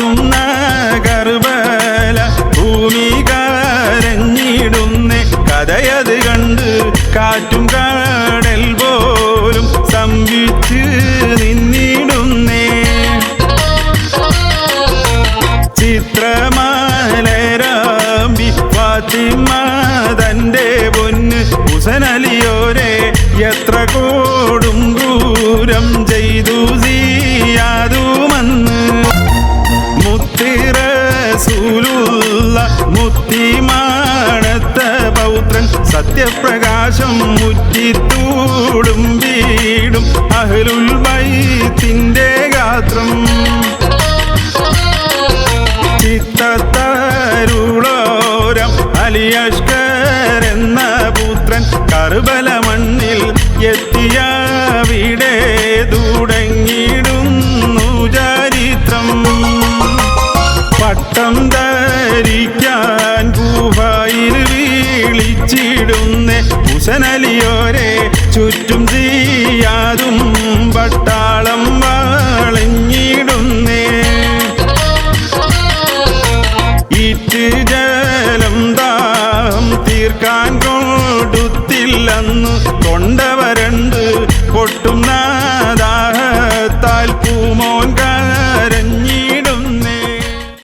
കത്തുന്ന കർബല ഭൂമി കരഞ്ഞിടുന്നേ കഥയത് കണ്ട് കാറ്റും കടൽ പോലും സംവിച്ച് നിന്നിടുന്നേ. ചിത്രമാലരാമ്പി ഫാത്തിമ തന്റെ പൊന്ന് ഹുസനലിയോരെ എത്ര കോടും ദൂരം ചെയ്തു മുത്തിറസൂലുള്ള മുത്തിമാണത്ത പൗത്രൻ സത്യപ്രകാശം മുറ്റിത്തൂടും വീടും അഹലുൽ വൈത്തിന്റെ ഗാത്രം. ചിത്തത്തരുളോരം അലിയഷ്കർ എന്ന പുത്രൻ കർബല മണ്ണിൽ എത്തിയ പട്ടം ധരിക്കാൻ ഗുഹയിൽ വീളിച്ചിടുന്ന. കുശനലിയോരെ ചുറ്റും ചെയ്യാതും പട്ടാളം വളഞ്ഞിടുന്നേ. ഇറ്റ് ജലം ദാഹം തീർക്കാൻ കൊടുത്തില്ലെന്ന്. കൊണ്ടവരണ്ട് പൊട്ടും